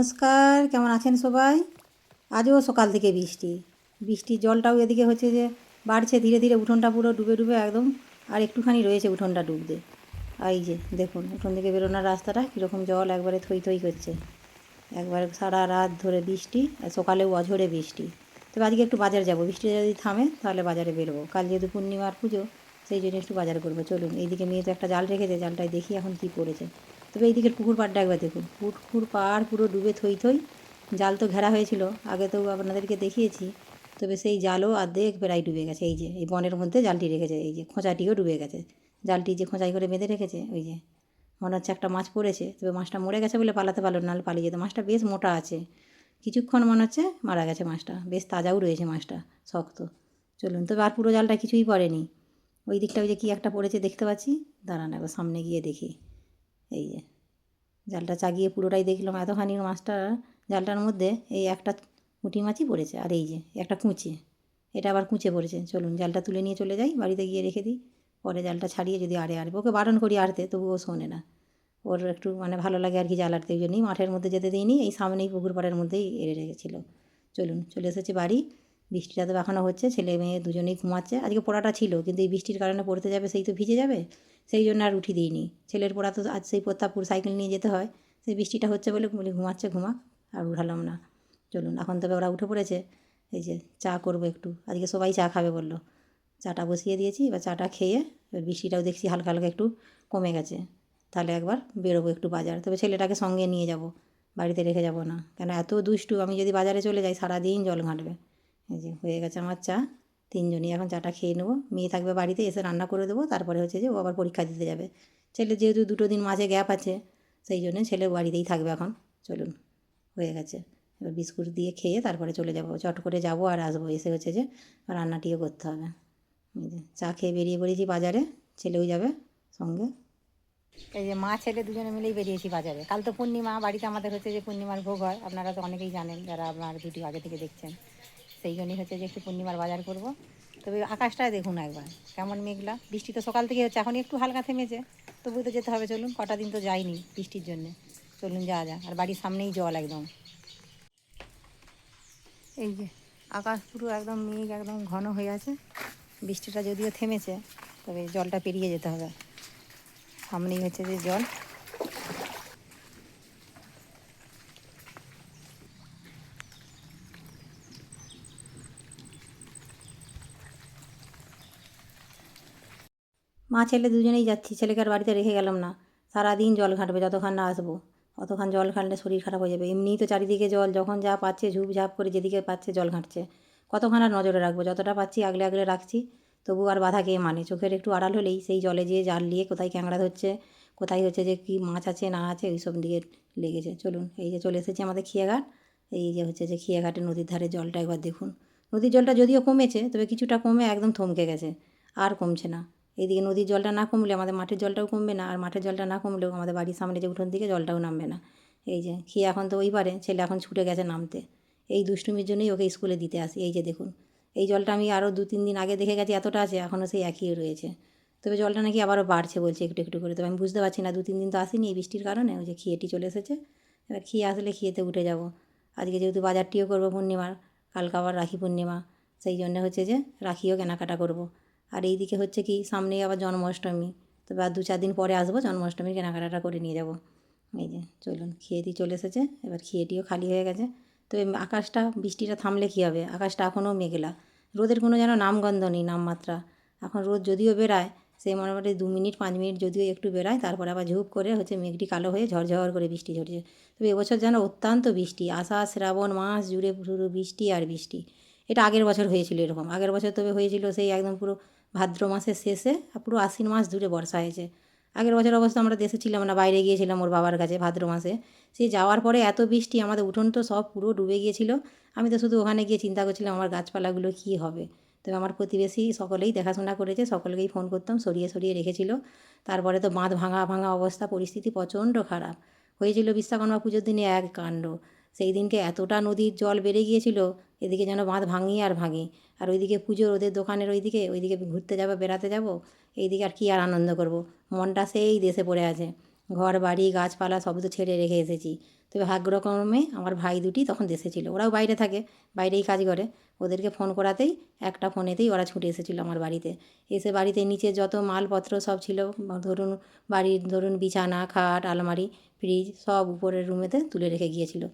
নমস্কার, কেমন আছেন সবাই? আজও সকাল থেকে বৃষ্টি। বৃষ্টির জলটাও এদিকে হচ্ছে যে বাড়ছে, ধীরে ধীরে উঠোনটা পুরো ডুবে ডুবে একদম, আর একটুখানি রয়েছে উঠোনটা ডুবতে। এই যে দেখুন, উঠোন থেকে বেরোনোর রাস্তাটা কীরকম জল একবারে থই থই করছে। একবারে সারা রাত ধরে বৃষ্টি, আর সকালেও অঝরে বৃষ্টি। তবে আজকে একটু বাজার যাব। বৃষ্টি যদি থামে, তাহলে বাজারে বেরোবো। কাল যেহেতু পূর্ণিমার পুজো, সেই জন্য একটু বাজার করব। চলুন, এইদিকে মেয়ে তো একটা জাল রেখেছে, জালটায় দেখি এখন কী পড়েছে তবে এইদিকের পুকুর পাড়টা একবার দেখুন। পুকুর পাড় পুরো ডুবে থই থই। জাল তো ঘেরা হয়েছিল। আগে তো আপনাদেরকে দেখিয়েছি। তবে সেই জালও অর্ধেক প্রায় ডুবে গেছে। এই যে, এই বনের মধ্যে জালটি রেখেছে। এই যে, খোঁচাটিও ডুবে গেছে। জালটি যে খোঁচাই করে বেঁধে রেখেছে, ওই যে, মনে হচ্ছে একটা মাছ পড়েছে। তবে মাছটা মরে গেছে বলে পালাতে পারল না পালিয়ে যেত। মাছটা বেশ মোটা আছে। কিছুক্ষণ মনে হচ্ছে মারা গেছে মাছটা। বেশ তাজাও রয়েছে মাছটা, শক্ত। চলুন, তবে আর পুরো জালটা কিছুই পড়েনি। ওই দিকটা ওই যে কী একটা পড়েছে দেখতে পাচ্ছি? দাঁড়ান একবার, সামনে গিয়ে দেখি। এই যে জালটা চাগিয়ে পুরোটাই দেখলাম। এতখানি মাছটা, জালটার মধ্যে এই একটা পুঁটি মাছই পড়েছে। আর এই যে, একটা কুঁচে, এটা আবার কুঁচে পড়েছে। চলুন, জালটা তুলে নিয়ে চলে যাই, বাড়িতে গিয়ে রেখে দিই। পরে জালটা ছাড়িয়ে যদি আড়ে আড়বে, ওকে বারণ করি আড়তে, তবুও শোনে না। ওর একটু মানে ভালো লাগে আর কি জাল আড়তে ওই জন্যই মাঠের মধ্যে যেতে দিইনি, এই সামনেই পুকুর পাড়ের মধ্যেই এড়ে রেখেছিল। চলুন, চলে এসেছি বাড়ি। বৃষ্টিটা তো এখনও হচ্ছে, ছেলে মেয়ে দুজনেই ঘুমাচ্ছে। আজকে পড়াটা ছিল, কিন্তু এই বৃষ্টির কারণে পড়তে যাবে, সেই তো ভিজে যাবে। সেই জন্য আর উঠি দিইনি। ছেলের পড়া তো আজ সেই প্রতাপপুর সাইকেল নিয়ে যেতে হয়। সেই বৃষ্টিটা হচ্ছে বলে বলি, ঘুমাচ্ছে, ঘুমাক, আর উঠালাম না। চলুন, এখন তবে ওরা উঠে পড়েছে। এই যে চা করব একটু। আজকে সবাই চা খাবে বলল। চাটা বসিয়ে দিয়েছি, এবার চাটা খেয়ে বৃষ্টিটাও দেখছি হালকা হালকা একটু কমে গেছে। তাহলে একবার বেরোবো একটু বাজার। তবে ছেলেটাকে সঙ্গে নিয়ে যাব। বাড়িতে রেখে যাব না। কেন এত দুষ্টু, আমি যদি বাজারে চলে যাই, সারাদিন জল ঘাঁটবে। এই যে হয়ে গেছে আমার চা। তিনজনই এখন চাটা খেয়ে নেব। মেয়ে থাকবে বাড়িতে, এসে রান্না করে দেবো। তারপরে হচ্ছে যে ও আবার পরীক্ষা দিতে যাবে। ছেলে যেহেতু দুটো দিন মাঝে গ্যাপ আছে, সেই জন্য ছেলে বাড়িতেই থাকবে এখন। চলুন, হয়ে গেছে। এবার বিস্কুট দিয়ে খেয়ে তারপরে চলে যাব। চট করে যাব আর আসব। এসে হচ্ছে যে রান্নাটিও করতে হবে। চা খেয়ে বেরিয়ে পড়েছি বাজারে। ছেলেও যাবে সঙ্গে। এই যে মা, ছেলে দুজনে মিলেই বেরিয়েছি বাজারে। কাল তো পূর্ণিমা। বাড়িতে আমাদের হচ্ছে যে পূর্ণিমার ভোগ হয়। আপনারা তো অনেকেই জানেন, যারা আপনার ভিডিও আগে থেকে দেখছেন। সেই জন্যই হচ্ছে যে একটু পূর্ণিমার বাজার করব। তবে আকাশটা দেখুন একবার, কেমন মেঘলা। বৃষ্টি তো সকাল থেকে হচ্ছে, এখন একটু হালকা থেমেছে। তবুও তো যেতে হবে, চলুন। কটা দিন তো যাইনি বৃষ্টির জন্যে। চলুন, যাওয়া যা আর বাড়ির সামনেই জল একদম। এই যে, আকাশ পুরো একদম মেঘ, একদম ঘন হয়ে আছে। বৃষ্টিটা যদিও থেমেছে, তবে জলটা পেরিয়ে যেতে হবে। সামনেই হচ্ছে যে জল। মা ছেলে দুজনেই যাচ্ছি, ছেলেকে আর বাড়িতে রেখে গেলাম না। সারাদিন জল ঘাঁটবে, যতক্ষণ না আসব অতক্ষণ জল ঘাঁটলে শরীর খারাপ হয়ে যাবে। এমনিই তো চারিদিকে জল, যখন যা পাচ্ছে ঝুপ ঝাপ করে যেদিকে পাচ্ছে জল ঘাঁটছে। কতক্ষণ আর নজরে রাখব? যতটা পাচ্ছি আগলে আগলে রাখছি, তবু আর বাধা কে মানে? চোখের একটু আড়াল হলেই সেই জলে যেয়ে জাল নিয়ে কোথায় ক্যাংড়া ধরছে, কোথায় হচ্ছে যে কী মাছ আছে, না আছে, ওইসব দিকে লেগেছে। চলুন, এই যে চলে এসেছে আমাদের খেয়াঘাট, এই যে হচ্ছে যে খেয়াঘাটে নদীর ধারে জলটা একবার দেখুন। নদীর জলটা যদিও কমেছে, তবে কিছুটা কমে একদম থমকে গেছে, আর কমছে না। এইদিকে নদীর জলটা না কমলে আমাদের মাঠের জলটাও কমবে না, আর মাঠের জলটা না কমলেও আমাদের বাড়ির সামনে যে উঠোন দিকে জলটাও নামবে না। এই যে, খেয়ে এখন তো ওই পারে ছেলে এখন ছুটে গেছে নামতে। এই দুষ্টুমির জন্যই ওকে স্কুলে দিতে আসি, এই যে দেখুন। এই জলটা আমি আরও দু তিন দিন আগে দেখে গেছি, এতটা আছে, এখনও সেই একই রয়েছে। তবে জলটা নাকি আবারও বাড়ছে বলছে একটু একটু করে, তবে আমি বুঝতে পারছি না, দু তিন দিন তো আসিনি এই বৃষ্টির কারণে, ওই যে খেয়েটি চলে এসেছে। এবার খেয়ে আসলে খেয়েতে উঠে যাব। আজকে যেহেতু বাজারটিও করব পূর্ণিমার, কালকে আবার রাখি পূর্ণিমা, সেই জন্য হচ্ছে যে রাখিও কেনাকাটা করব। আর এই দিকে হচ্ছে কি সামনেই আবার জন্মাষ্টমী। তবে আর দু চার দিন পরে আসব, জন্মাষ্টমীর কেনাকাটাটা করে নিয়ে যাব। এই যে চলুন খেয়েটি চলে এসেছে, এবার খেয়েটিও খালি হয়ে গেছে। তবে আকাশটা, বৃষ্টিটা থামলে কী হবে? আকাশটা এখনও মেঘলা। রোদের কোনো যেন নামগন্ধ নেই, নামমাত্রা। এখন রোদ যদিও বেরায় সেই মোটামুটি দু মিনিট, পাঁচ মিনিট যদিও একটু বেরায় তারপরে আবার ঝুপ করে হচ্ছে মেঘটি কালো হয়ে ঝরঝর করে বৃষ্টি ঝরছে। তবে এবছর যেন অত্যন্ত বৃষ্টি, আষাঢ়, শ্রাবণ মাস জুড়ে পুরো বৃষ্টি আর বৃষ্টি। এটা আগের বছর হয়েছিল এরকম। আগের বছর তবে হয়েছিল সেই একদম পুরো ভাদ্র মাসের শেষে, পুরো আশ্বিন মাস জুড়ে বর্ষা হয়েছে। আগের বছর অবশ্য আমরা দেশে ছিলাম না, বাইরে গিয়েছিলাম ওর বাবার কাছে ভাদ্র মাসে। সে যাওয়ার পরে এত বৃষ্টি, আমাদের উঠোন তো সব পুরো ডুবে গিয়েছিল। আমি তো শুধু ওখানে গিয়ে চিন্তা করছিলাম, আমার গাছপালাগুলো কী হবে? তবে আমার প্রতিবেশী সকলেই দেখাশোনা করেছে, সকলকেই ফোন করতাম, সরিয়ে সরিয়ে রেখেছিল। তারপরে তো বাঁধ ভাঙা ভাঙা অবস্থা, পরিস্থিতি প্রচণ্ড খারাপ। হয়েছিল বিশ্বকর্মা পুজোর দিনে এক কাণ্ড। সেই দিনকে এতটা নদীর জল বেড়ে গিয়েছিল, এদিকে যেন বাঁধ ভাঙি আর ভাঙি। আর ওইদিকে পুজোর ওদের দোকানের ওইদিকে ওইদিকে ঘুরতে যাব, বেড়াতে যাব, এইদিকে আর কী আর আনন্দ করব। মনটা সেই দেশে পড়ে আছে। ঘর, বাড়ি, গাছপালা সব তো ছেড়ে রেখে এসেছি। তবে ভাগ্যক্রমে আমার ভাই দুটি তখন দেশে ছিল। ওরাও বাইরে থাকে, বাইরেই কাজ করে। ওদেরকে ফোন করাতেই, একটা ফোনেতেই ওরা ছুটে এসেছিল আমার বাড়িতে। এসে বাড়িতে নিচে যত মালপত্র সব ছিল, ধরুন বাড়ির, ধরুন বিছানা, খাট, আলমারি, ফ্রিজ, সব উপরের রুমেতে তুলে রেখে গিয়েছিল।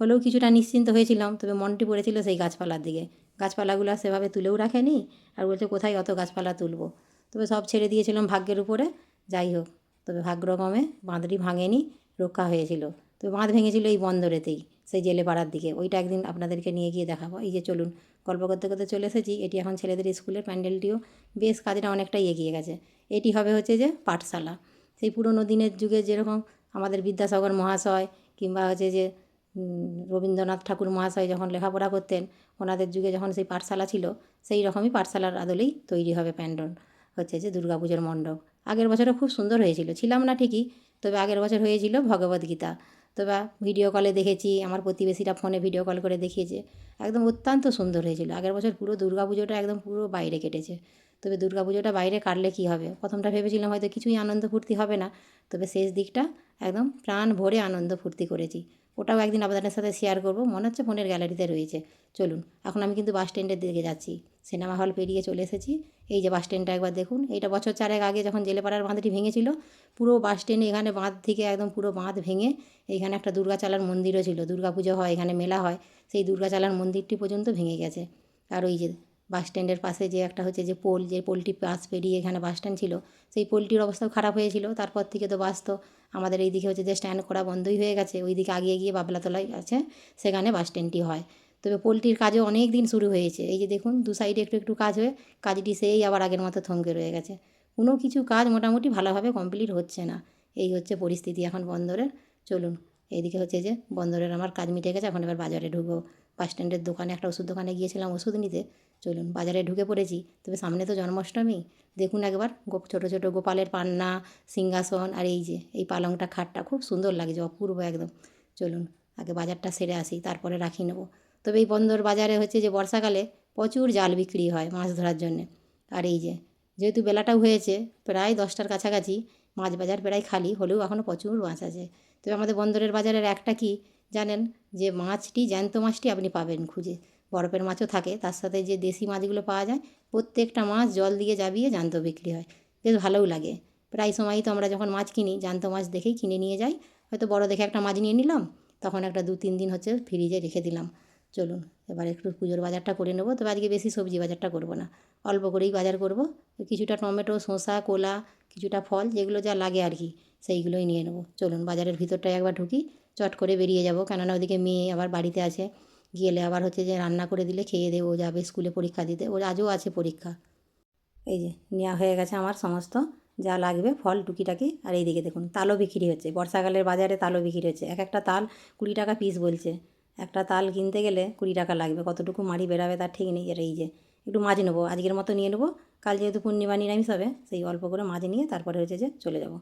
হলেও কিছুটা নিশ্চিন্ত হয়েছিলাম, তবে মনটি পড়েছিল সেই গাছপালার দিকে। গাছপালাগুলো সেভাবে তুলেও রাখেনি আর বলছে, কোথায় অত গাছপালা তুলবো? তবে সব ছেড়ে দিয়েছিলাম ভাগ্যের উপরে। যাই হোক, তবে ভাগ্যক্রমে বাঁধটি ভাঙেনি, রক্ষা হয়েছিল। তবে বাঁধ ভেঙেছিল এই বন্দরেতেই, সেই জেলে পাড়ার দিকে। ওইটা একদিন আপনাদেরকে নিয়ে গিয়ে দেখাবো। এই যে চলুন, গল্প করতে করতে চলে এসেছি। এটি এখন ছেলেদের স্কুলের প্যান্ডেলটিও। বেশ কাজটা অনেকটাই এগিয়ে গেছে। এটি হবে হচ্ছে যে পাঠশালা। সেই পুরোনো দিনের যুগে যেরকম আমাদের বিদ্যাসাগর মহাশয় কিংবা হচ্ছে যে রবীন্দ্রনাথ ঠাকুর মহাশয় যখন লেখাপড়া করতেন, ওনাদের যুগে যখন সেই পাঠশালা ছিল, সেই রকমই পাঠশালার আদলেই তৈরি হবে প্যান্ডেল, হচ্ছে যে দুর্গাপুজোর মণ্ডপ। আগের বছরও খুব সুন্দর হয়েছিল, ছিলাম না ঠিকই, তবে আগের বছর হয়েছিল ভগবদ্গীতা তবে ভিডিও কলে দেখেছি, আমার প্রতিবেশীরা ফোনে ভিডিও কল করে দেখিয়েছে, একদম অত্যন্ত সুন্দর হয়েছিল। আগের বছর পুরো দুর্গাপুজোটা একদম পুরো বাইরে কেটেছে, তবে দুর্গাপুজোটা বাইরে কাটলে কী হবে? প্রথমটা ভেবেছিলাম হয়তো কিছুই আনন্দ ফুর্তি হবে না, তবে শেষ দিকটা একদম প্রাণ ভরে আনন্দ ফুর্তি করেছি। ওটাও একদিন আপনাদের সাথে শেয়ার করব। মনে হচ্ছে ফোনের গ্যালারিতে রয়েছে। চলুন, এখন আমি কিন্তু বাস স্ট্যান্ডের দিকে যাচ্ছি। সিনেমা হল পেরিয়ে চলে এসেছি। এই যে বাস স্ট্যান্ডটা একবার দেখুন। এইটা বছর চারেক আগে যখন জেলেপাড়ার বাঁধটি ভেঙেছিল, পুরো বাস স্ট্যান্ডে এখানে বাঁধ থেকে একদম পুরো বাঁধ ভেঙে এইখানে একটা দুর্গাচালার মন্দিরও ছিল। দুর্গা পুজো হয়, এখানে মেলা হয়। সেই দুর্গাচালার মন্দিরটি পর্যন্ত ভেঙে গেছে। আর ওই যে বাস স্ট্যান্ডের পাশে যে একটা হচ্ছে যে পোল, যে পোলটি পাশ পেরিয়ে এখানে বাস স্ট্যান্ড ছিল, সেই পোলটির অবস্থাও খারাপ হয়েছিল। তারপর থেকে তো বাস তো আমাদের এই দিকে হচ্ছে যে স্ট্যান্ড করা বন্ধই হয়ে গেছে। ওই দিকে আগিয়ে গিয়ে বাবলাতলায় আছে, সেখানে বাস স্ট্যান্ডটি হয়। তবে পোলট্রির কাজও অনেক দিন শুরু হয়েছে। এই যে দেখুন, দু সাইডে একটু একটু কাজ হয়ে কাজটি সেই আবার আগের মতো থমকে রয়ে গেছে। কোনো কিছু কাজ মোটামুটি ভালোভাবে কমপ্লিট হচ্ছে না। এই হচ্ছে পরিস্থিতি এখন বন্দরের। চলুন, এইদিকে হচ্ছে যে বন্দরের আমার কাজ মিটে গেছে। এখন এবার বাজারে ঢুকবো। বাস স্ট্যান্ডের দোকানে একটা ওষুধ দোকানে গিয়েছিলাম ওষুধ নিতে। চলুন বাজারে ঢুকে পড়েছি। তবে সামনে তো জন্মাষ্টমী। দেখুন একবার ছোটো ছোটো গোপালের পান্না, সিংহাসন আর এই যে, এই পালংটা খাটটা খুব সুন্দর লাগছে, অপূর্ব একদম। চলুন আগে বাজারটা সেরে আসি, তারপরে রাখি নেব। তবে এই বন্দর বাজারে হচ্ছে যে বর্ষাকালে প্রচুর জাল বিক্রি হয় মাছ ধরার জন্যে। আর এই যে, যেহেতু বেলাটাও হয়েছে, প্রায় দশটার কাছাকাছি, মাছ বাজার প্রায় খালি, হলেও এখনও প্রচুর মাছ আছে। তবে আমাদের বন্দরের বাজারের একটা কি জানেন যে মাছটি, জ্যান্ত মাছটি আপনি পাবেন খুঁজে। বরফের মাছও থাকে। তার সাথে যে দেশি মাছগুলো পাওয়া যায়, প্রত্যেকটা মাছ জল দিয়ে যাবিয়ে জ্যান্ত বিক্রি হয়। বেশ ভালোও লাগে। প্রায় সময়ই তো আমরা যখন মাছ কিনি, জ্যান্ত মাছ দেখেই কিনে নিয়ে যাই। হয়তো বড় দেখে একটা মাছ নিয়ে নিলাম, তখন একটা দু তিন দিন হচ্ছে ফ্রিজে রেখে দিলাম। চলুন, এবার একটু পুজোর বাজারটা করে নেব। তবে আজকে বেশি সবজি বাজারটা করব না। অল্প করেই বাজার করব। কিছুটা টমেটো, শসা, কোলা, কিছুটা ফল, যেগুলো যা লাগে আর কি, সেইগুলোই নিয়ে নেব। চলুন, বাজারের ভিতরটায় একবার ঢুকি। চট করে বেরিয়ে যাব। কেননা ওদিকে মেয়ে আবার বাড়িতে আছে। গেলে আবার হচ্ছে যে রান্না করে দিলে খেয়ে দেবো যাবে স্কুলে পরীক্ষা দিতে। ওর আজও আছে পরীক্ষা। এই যে, নেওয়া হয়ে গেছে আমার সমস্ত। যা লাগবে, ফল, টুকিটাকি আর এইদিকে দেখুন, তালও বিক্রি হচ্ছে। বর্ষাকালের বাজারে তালও বিক্রি হচ্ছে। এক একটা তাল কুড়ি টাকা পিস বলছে। একটা তাল কিনতে গেলে কুড়ি টাকা লাগবে। কতটুকু মাড়ি বেরাবে তার ঠিক নেই। আর এই যে, একটু মাছ নেব। আজকের মতো নিয়ে নেব। কাল যেহেতু পূর্ণিমা নিরামিষ হবে, সেই অল্প করে মাছ নিয়ে তারপরে হচ্ছে যে চলে যাব।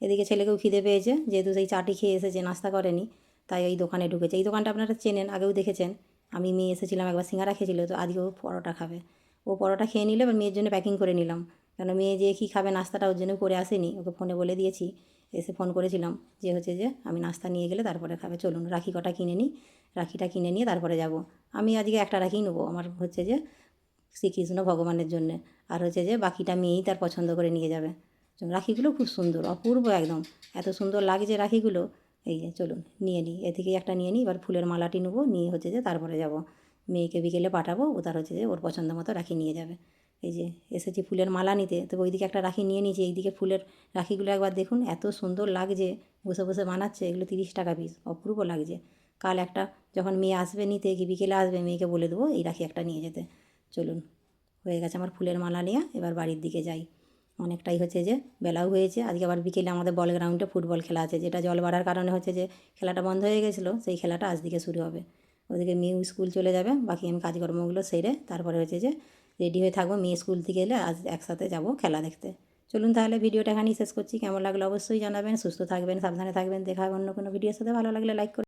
এদিকে ছেলেকেও খিদে পেয়েছে, যেহেতু সেই চাটি খেয়ে এসেছে, নাস্তা করেনি, তাই এই দোকানে ঢুকেছে। এই দোকানটা আপনারা চেনেন, আগেও দেখেছেন। আমি মেয়ে এসেছিলাম, একবার সিঙ্গারা খেয়েছিল, তো আজকেও পরোটা খাবে। ও পরোটা খেয়ে নিলে, এবার মেয়ের জন্য প্যাকিং করে নিলাম। কেন, মেয়ে যে কী খাবে নাস্তাটা ওর জন্য করে আসেনি, ওকে ফোনে বলে দিয়েছি। এসে ফোন করেছিলাম যে হচ্ছে যে, আমি নাস্তা নিয়ে গেলে তারপরে খাবে। চলুন, রাখি কটা কিনে নিই, রাখিটা কিনে নিয়ে তারপরে যাব। আমি আজকে একটা রাখিই নেব, আমার হচ্ছে যে শ্রীকৃষ্ণ ভগবানের জন্যে। আর হচ্ছে যে বাকিটা মেয়েই তার পছন্দ করে নিয়ে যাবে। রাখিগুলো খুব সুন্দর, অপূর্ব একদম। এত সুন্দর লাগছে রাখিগুলো। এই যে, চলুন, নিয়ে নিই। এ থেকেই একটা নিয়ে নিই, এবার ফুলের মালাটি নেব, নিয়ে হচ্ছে যে তারপরে যাব। মেয়েকে বিকেলে পাঠাবো, ও তার হচ্ছে যে ওর পছন্দ মতো রাখি নিয়ে যাবে। এই যে, এসেছি ফুলের মালা নিতে। তবে ওইদিকে একটা রাখি নিয়ে নিয়েছি, এইদিকে ফুলের রাখিগুলো একবার দেখুন, এত সুন্দর লাগছে, বসে বসে বানাচ্ছে, এগুলো তিরিশ টাকা পিস অপূর্ব লাগছে। কাল একটা যখন মেয়ে আসবে নিতে, কি বিকেলে আসবে, মেয়েকে বলে দেবো, এই রাখি একটা নিয়ে যেতে। চলুন, হয়ে গেছে আমার ফুলের মালা নেওয়া এবার বাড়ির দিকে যাই। অনেকটাই হচ্ছে যে বেলাও হয়েছে। আজকে আবার বিকেলে আমাদের বল গ্রাউন্ডে ফুটবল খেলা আছে, যেটা জল বাড়ার কারণে হচ্ছে যে খেলাটা বন্ধ হয়ে গেছিল, সেই খেলাটা আজ দিকে শুরু হবে। ওদিকে মেয়েও স্কুল চলে যাবে, বাকি আমি কাজকর্মগুলো সেরে তারপরে হচ্ছে যে রেডি হয়ে থাকব। মেয়ে স্কুল থেকে এলে আজ একসাথে যাব খেলা দেখতে। চলুন তাহলে ভিডিওটা এখানেই শেষ করছি। কেমন লাগল অবশ্যই জানাবেন, সুস্থ থাকবেন, সাবধানে থাকবেন। দেখা অন্য কোনো ভিডিওর সাথে। ভালো লাগলে লাইক